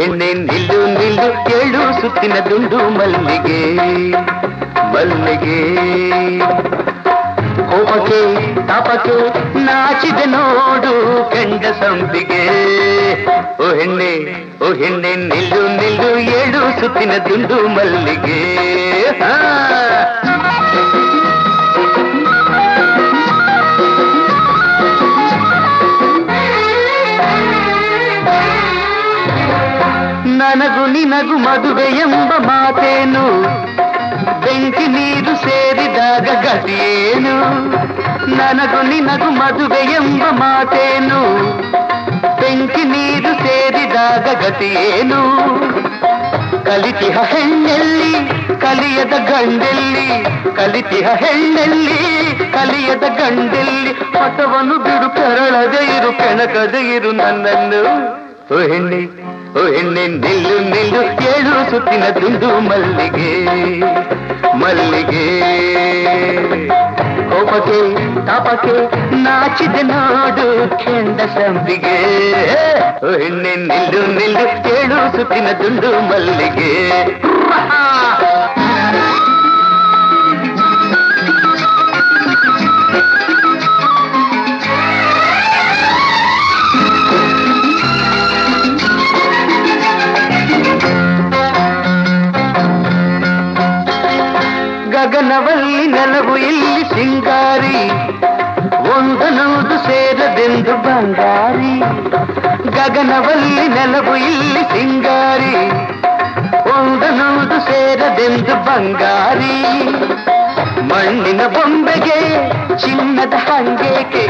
ಹೆಣ್ಣೆ ನಿಲ್ಲು ನಿಲ್ಲು ಏಳು ಸುತ್ತಿನ ದುಂಡು ಮಲ್ಲಿಗೆ ಮಲ್ಲಿಗೆ. ಕೋಪಕ್ಕೆ, ತಾಪಕ್ಕೆ ನಾಚಿದೆ ನೋಡು ಕೆಂಡ ಸಂಪಿಗೆ. ಓ ಹೆಣ್ಣೆ ಓ ಹೆಣ್ಣೆ ನಿಲ್ಲು ನಿಲ್ಲು ಏಳು ಸುತ್ತಿನ ದುಂಡು ಮಲ್ಲಿಗೆ. ಹಾ. ನನಗು ನಿನಗು ಮದುವೆ ಎಂಬ ಮಾತೇನು ಬೆಂಕಿ ನೀರು ಸೇರಿದಾಗ ಗತಿಯೇನು ನನಗು ನಿನಗು ಮದುವೆ ಎಂಬ ಮಾತೇನು ಬೆಂಕಿ ನೀರು ಸೇರಿದಾಗ ಗತಿಯೇನು ಕಲಿತಿಹ ಹೆಣ್ಣೆಲ್ಲಿ ಕಲಿಯದ ಗಂಡೆಲ್ಲಿ ಕಲಿತಿಹ ಹೆಣ್ಣೆಲ್ಲಿ ಕಲಿಯದ ಗಂಡೆಲ್ಲಿ ಪಟವನ್ನು ಬಿಡು ಕೆರಳದೆ ಇರು ಕೆಣಕದೆ ಇರು ನನ್ನನ್ನು ಓ ಹೆಣ್ಣೆ ಓ ಹೆಣ್ಣೆ ನಿಲ್ಲು ನಿಲ್ಲು ಏಳು ಸುತ್ತಿನ ದುಂಡು ಮಲ್ಲಿಗೆ ಮಲ್ಲಿಗೆ ಕೋಪಕ್ಕೆ ತಾಪಕ್ಕೆ ನಾಚಿದೆ ನೋಡು ಕೆಂಡ ಸಂಪಿಗೆ ಓ ಹೆಣ್ಣೆ ನಿಲ್ಲು ನಿಲ್ಲು ಏಳು ಸುತ್ತಿನ ದುಂಡು ಮಲ್ಲಿಗೆ ಗಗನವಲ್ಲಿ ನೆಲವು ಇಲ್ಲಿ ಸಿಂಗಾರಿ ಒಂದನೂದು ಸೇರದೆಂದು ಬಂಗಾರಿ ಗಗನವಲ್ಲಿ ನೆಲವು ಇಲ್ಲಿ ಸಿಂಗಾರಿ ಒಂದನೂದು ಸೇರದೆಂದು ಬಂಗಾರಿ ಮಣ್ಣಿನ ಬೊಂಬೆಗೆ ಚಿನ್ನದ ಹಂಗೇಕೆ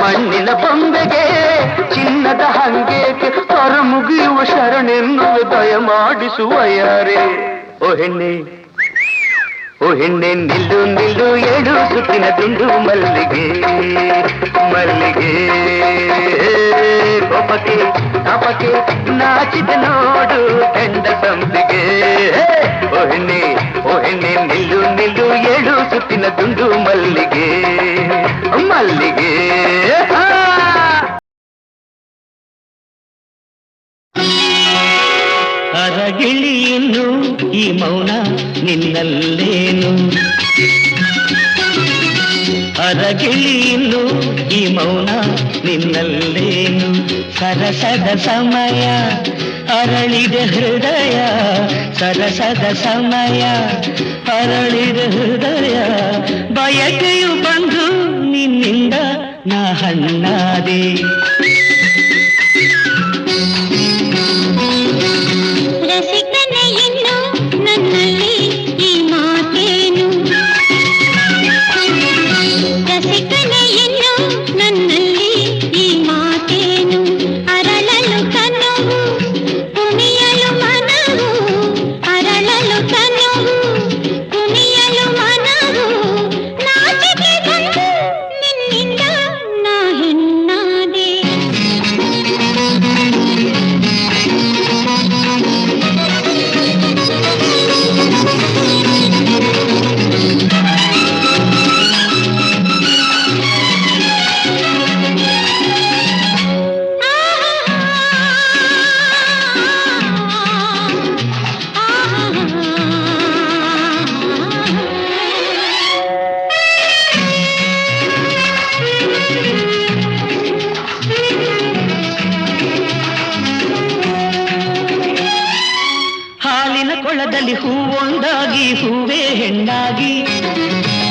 ಮಣ್ಣಿನ ಬೊಂಬೆಗೆ ಚಿನ್ನದ ಹಂಗೇಕೆ ಹೊರ ಮುಗಿಯುವ ಶರಣೆನ್ನುವ ದಯ ಮಾಡಿಸುವ ಯಾರೇ ಓ ಹೆಣ್ಣೆ ಓ ಹೆಣ್ಣೆ ನಿಲ್ಲು ನಿಲ್ಲು ಏಳು ಸುತ್ತಿನ ದುಂಡು ಮಲ್ಲಿಗೆ ಮಲ್ಲಿಗೆ ಕೋಪಕ್ಕೆ ತಾಪಕ್ಕೆ ನಾಚಿದ ನೋಡು ಕೆಂಡ ಸಂಪಿಗೆ ಓ ಹೆಣ್ಣೆ ಓ ಹೆಣ್ಣೆ ನಿಲ್ಲು ನಿಲ್ಲು ಏಳು ಸುತ್ತಿನ ದುಂಡು ಮಲ್ಲಿಗೆ ಮಲ್ಲಿಗೆ ಆ! ಅರಗಿಳಿಯನ್ನು ಈ ಮೌನ ನಿನ್ನಲ್ಲೇನು? ಅರಗಿಳಿಯನ್ನು ಈ ಮೌನ ನಿನ್ನಲ್ಲೇನು? ಸರಸದ ಸಮಯ, ಅರಳಿದ ಹೃದಯ, ಸರಸದ ಸಮಯ, ಅರಳಿದ ಹೃದಯ, ಬಯಕೆಯು ಬಂದು ನಿನ್ನಿಂದ ನಾ ಹಣ್ಣಾದೆ. ಹೆಣ್ಣಾಗಿ,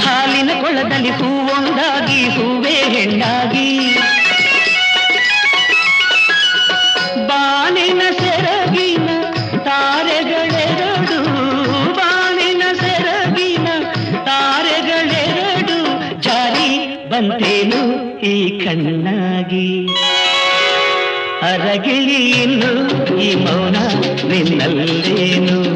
ಹಾಲಿನ ಕೊಳದಲ್ಲಿ ಹೂವೊಂದಾಗಿ, ಹೂವೇ ಹೆಣ್ಣಾಗಿ. ಬಾನಿನ ಸೆರಗಿನ ತಾರೆಗಳೆರಡು, ಬಾನಿನ ಸೆರಗಿನ ತಾರೆಗಳೆರಡು, ಜಾರಿ ಬಂದೇನು ಈ ಕಣ್ಣಾಗಿ. ಅರಗಿಳಿ ಈ ಮೌನ ನಿನ್ನಲ್ಲೇನು?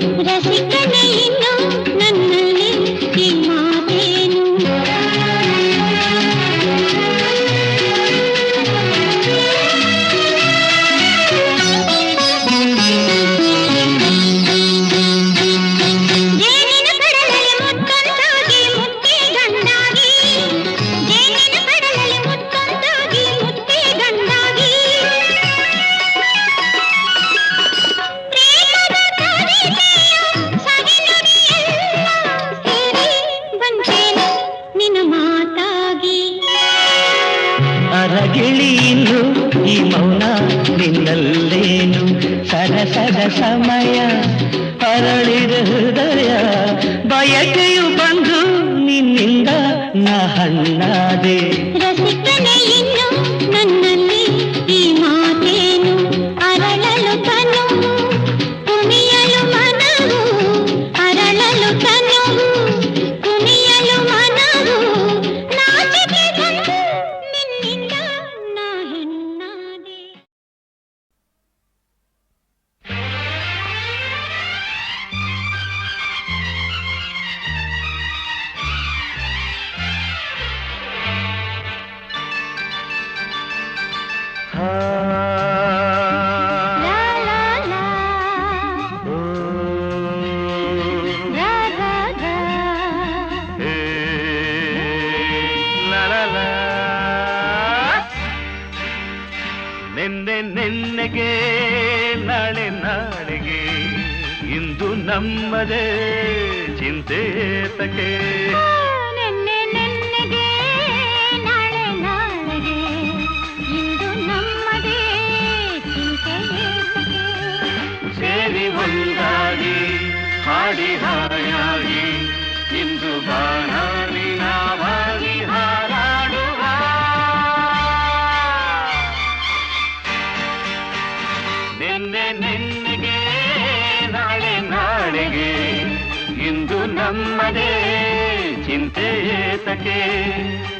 సకే.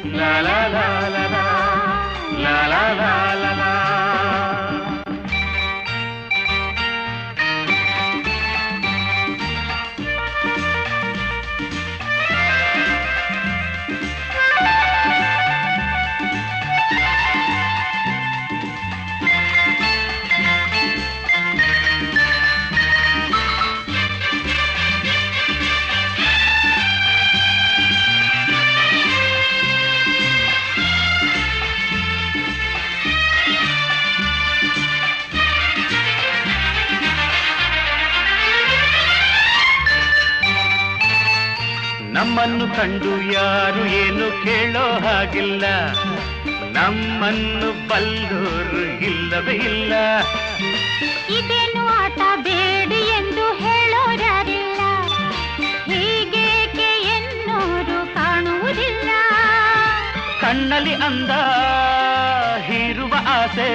లా లా లా లా లా. లా లా లా ಕಂಡು ಯಾರು ಏನು ಕೇಳೋ ಹಾಗಿಲ್ಲ. ನಮ್ಮನ್ನು ಬಲ್ಲೋರು ಇಲ್ಲವೇ ಇಲ್ಲ. ಇದೇನು ಆಟ ಬೇಡಿ ಎಂದು ಹೇಳೋರಿಲ್ಲ ಹೀಗೇಕೆ ಎನ್ನೋರು ಕಾಣುವುದಿಲ್ಲ. ಕಣ್ಣಲ್ಲಿ ಅಂದ ಹೀರುವ ಆಸೆ.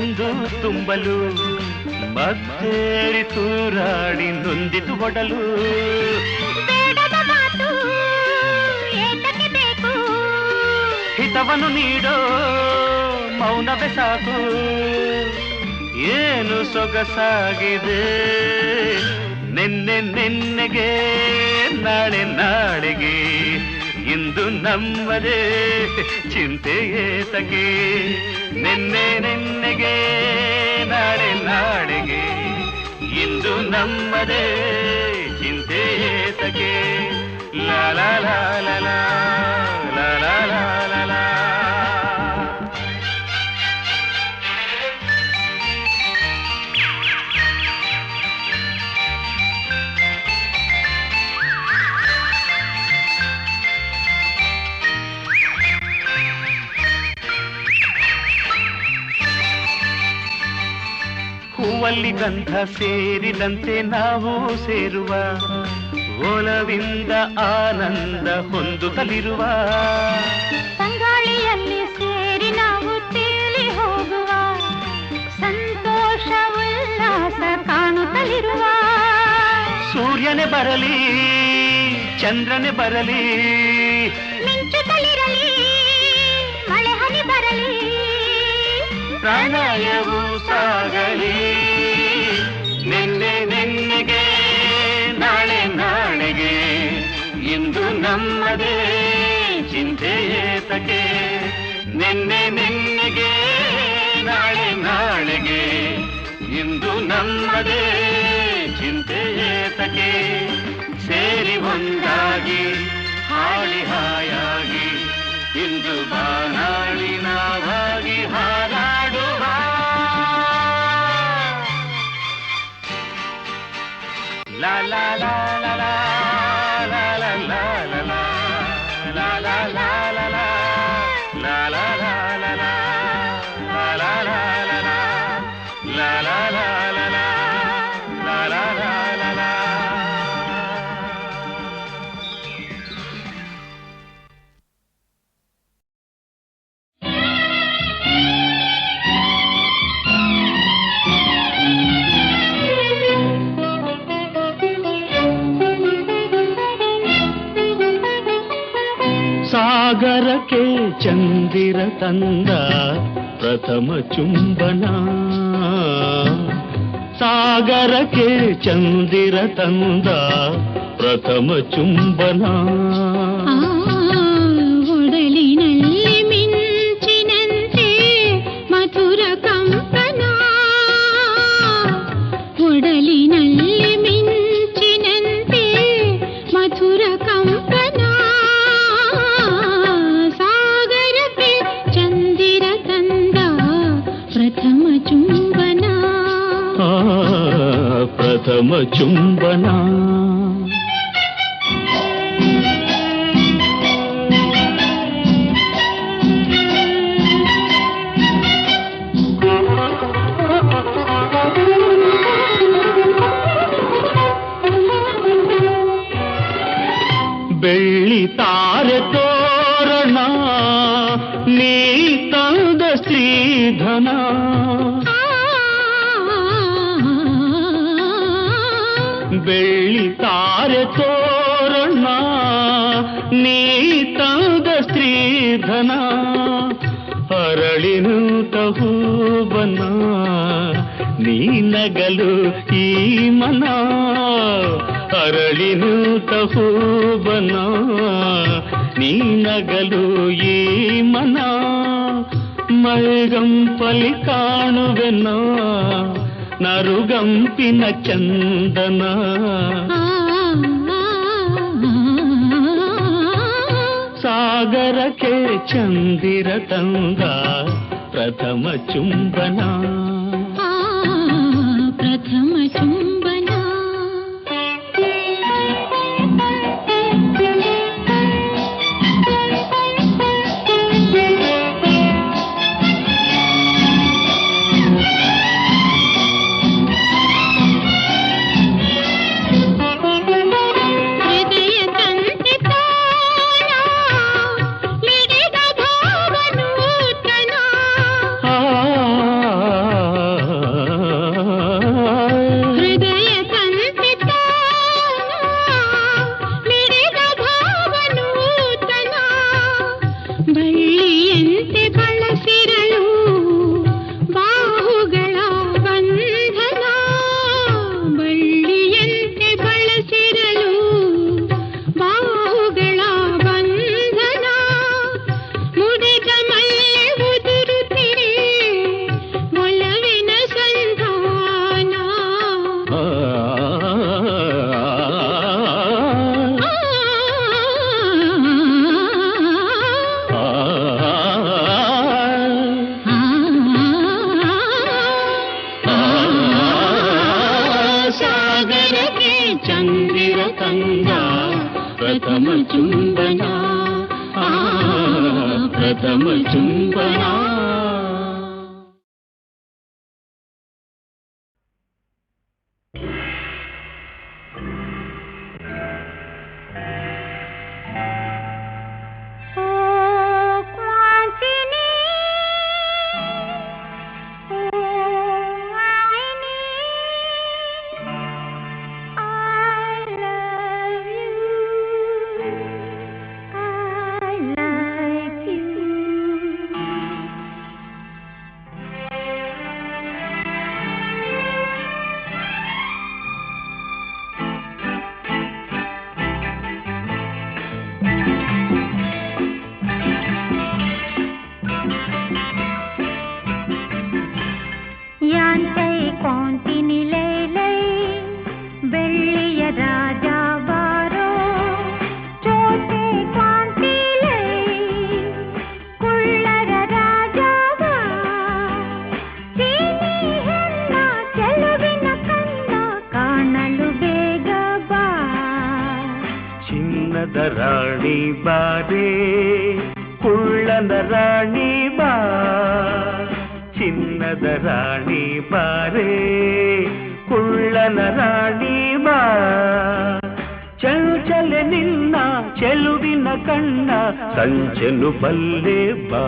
ಕಂದು ತುಂಬಲು ಮತ್ತೇರಿ ತೂರಾಡಿ ನೊಂದಿತು ಹೊಡಲು ಹಿತವನ್ನು ನೀಡೋ ಮೌನವೇ ಸಾಕು. ಏನು ಸೊಗಸಾಗಿದೆ? ನಿನ್ನೆ ನಿನ್ನೆಗೆ ನಾಳೆ ನಾಳೆಗೆ. ಇಂದು ನಮ್ಮದೇ ಚಿಂತೆಯೇತಗೆ ನಿನ್ನೆ ನಿನ್ನೆಗೆ ನಾಳೆ ನಾಳೆಗೆ ಇಂದು ನಮ್ಮದೇ ಚಿಂತೆಯೇತಗೆ ಲಾಲ ಲಾಲ ಲಾಲ ಲಾಲ ಲಾಲ ಹೂವಲ್ಲಿ ಗಂಧ ಸೇರಿದಂತೆ ನಾವು ಸೇರುವ ಓಲವಿಂದ ಆನಂದ ಹೊಂದುತ್ತಲಿರುವ ಸಂಗಾಳಿಯಲ್ಲಿ ಸೇರಿ ನಾವು ತೇಲಿ ಹೋಗುವ ಸಂತೋಷ ಉಲ್ಲಾಸ ಕಾಣುತ್ತಲಿರುವ ಸೂರ್ಯನೇ ಬರಲಿ ಚಂದ್ರನೇ ಬರಲಿ ಮಿಂಚುತ್ತಲಿರಲಿ ಮಳೆ ಹನಿ ಬರಲಿ ಪ್ರಣಯವು ಸಾಗಲಿ. ನಮ್ಮದೇ ಚಿಂತೆ ಏತಕ್ಕೆ? ನಿನ್ನೆ ನಿನ್ನೆಗೆ, ನಾಳೆ ನಾಳೆಗೆ. ಇಂದು ನಮ್ಮದೇ ಚಿಂತೆ ಏತಕ್ಕೆ? ಸೇರಿ ಒಂದಾಗಿ ಹಾಳಿ ಹಾಯಾಗಿ. ಇಂದು ಬಾನಾಳಿ ನಾವಾಗಿ ಹಾರಾಡುವ ಲಾ ಲಾ ಲಾ ಲಾ ಲಾ. ಸಾಗರಕ್ಕೆ ಚಂದಿರ ತಂದ ಪ್ರಥಮ ಚುಂಬನ ಸಾಗರಕ್ಕೆ ಚಂದಿರ ತಂದ ಪ್ರಥಮ ಚುಂಬನ ಪ್ರಥಮ ಚುಂಬನ ಬೆಳ್ಳಿ ತಾರೆ ತೋರಣ ನೀ ತಂದ ಶ್ರೀಧನ ಶ್ರೀಧನ ಅರಳಿನುತ ಹೂವನ ನೀ ನಗಲು ಈ ಮನ ಅರಳಿನುತ ಹೂವನ ನೀ ನಗಲು ಈ ಮನ ಮೈಗಂಪಲಿ ಕಾಣುವೆನ ನರುಗಂಪಿನ ಚಂದನ ಸಾಗರಕ್ಕೆ ಚಂದಿರ ತಂದ ಪ್ರಥಮ ಚುಂಬನ చంద్రిరతంగా ప్రథమ చుంబనా? ప్రథమ చుంబనా? ಚೆಲುವಿನ ಕಣ್ಣ ಸಂಚೆನು ಬಲ್ಲೆ ಬಾ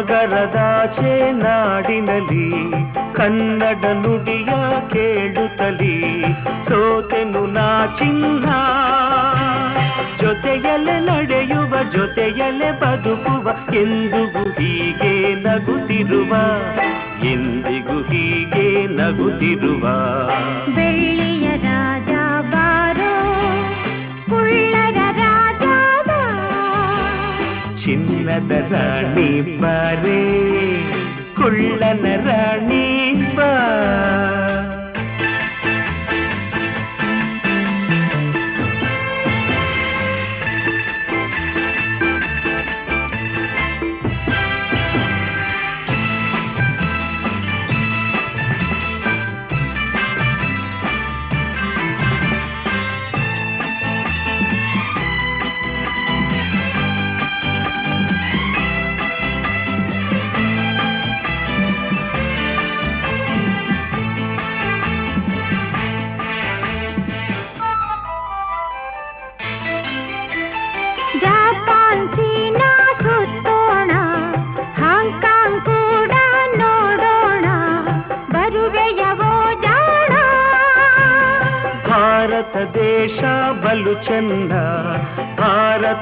ನಗರದಾಚೆ ನಾಡಿನಲಿ ಕನ್ನಡ ನುಡಿಯ ಕೇಳುತ್ತಲಿ ಸೋತೆನು ನಾ ಚಿನ್ನ. ಜೊತೆಯಲ್ಲೇ ನಡೆಯುವ, ಜೊತೆಯಲ್ಲೇ ಬದುಕುವ, ಎಂದಿಗೂ ಹೀಗೆ ನಗುತ್ತಿರುವ ಎಂದಿಗೂ ಹೀಗೆ ನಗುತ್ತಿರುವ. ಬೆಳ್ಳಿಯ சின்னத ராணி பாரு குள்ளன ராணி பா.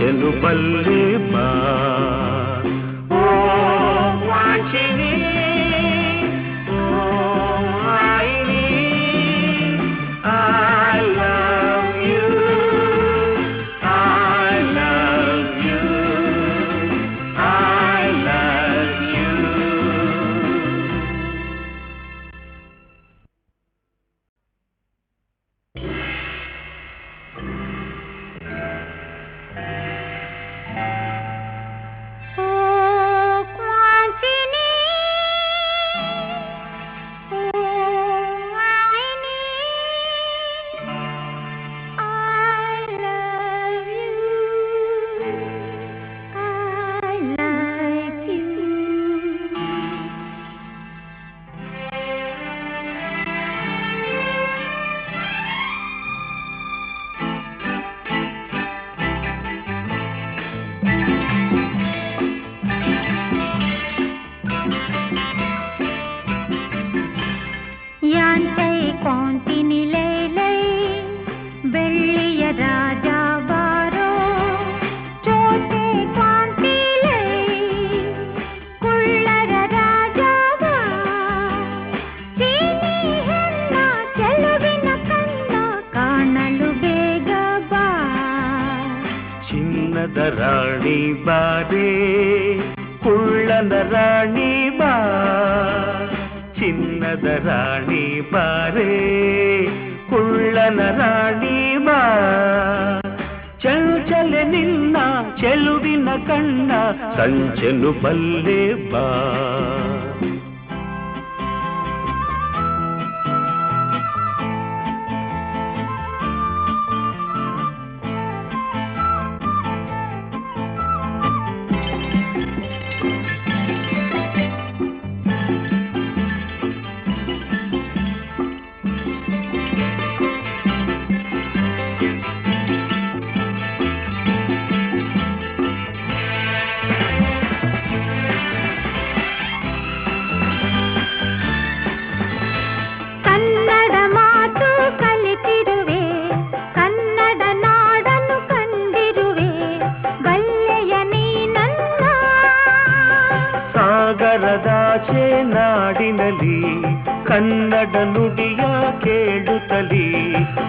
చెలుపల్లి బా. யானை கோண்டினிலே வெள்ளிய ராஜா பாரோ ஜோதி காந்திலே குள்ளர ராஜாவ ಚೀನಿ ಹೆಣ್ಣ ಚೆಲುವಿನ ಕಣ್ಣ ಕಾಣಲು ಬೇಗ ಬಾ ಚಿನ್ನದ ರಾಣಿ ಬಾರೇ ಕುಳ್ಳನ ರಾಣಿ ಚಿನ್ನದ ರಾಣಿ ಬಾರೇ ಕುಳ್ಳನ ರಾಣಿ ಬಾ. ಚಂಚಲೆ ನಿನ್ನ ಚೆಲುವಿನ ಕಣ್ಣ ಸಂಚನು ಬಲ್ಲೆ ಬಾ. ಕೇಳುತ್ತಲಿ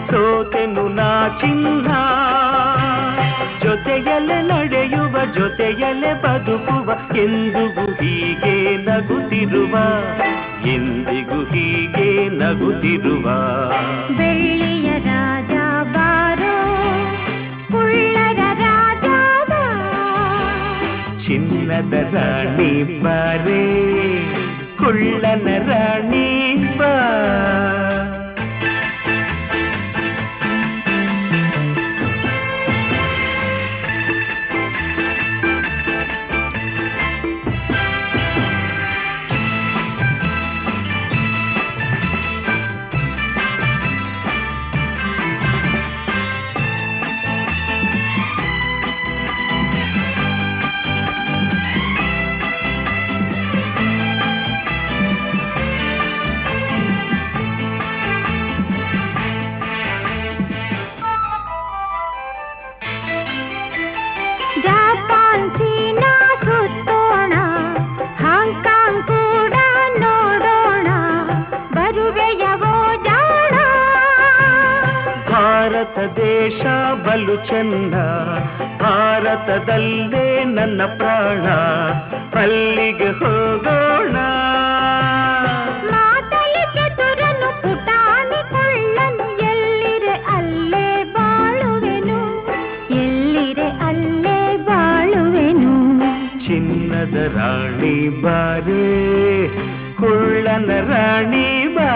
ಸೋತೆನು ನಾ ಚಿನ್ನ ಜೊತೆಯಲೆ ನಡೆಯುವ ಜೊತೆಯಲೆ ಬದುಕುವ ಎಂದಿಗೂ ಹೀಗೆ ನಗುತ್ತಿರುವ ಎಂದಿಗೂ ಹೀಗೆ ನಗುತ್ತಿರುವ ಬೆಳ್ಳಿಯ ರಾಜ ಬಾರೋ ಕುಳ್ಳರ ರಾಜ ಬಾ ಚಿನ್ನದ ರಾಣಿ ಬಾರೆ ಕುಳ್ಳನ ರಾಣಿ ಬಾ ಭಾರತದಲ್ಲೇ ನನ್ನ ಪ್ರಾಣ ಅಲ್ಲಿಗೆ ಹೋಗೋಣ ಮಾತಲಿ ಚತುರನು ಪುಟಾಣಿ ಕೊಳ್ಳನು ಎಲ್ಲಿರೆ ಅಲ್ಲೇ ಬಾಳುವೆನು ಎಲ್ಲಿರೆ ಅಲ್ಲೇ ಬಾಳುವೆನು ಚಿನ್ನದ ರಾಣಿ ಬಾರೆ ಕುಳ್ಳನ ರಾಣಿ ಬಾ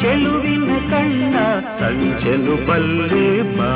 ಚೆಲುವಿನ ಕಣ್ಣ ಸಂಚಲು ಬಲ್ಲೆ ಬಾ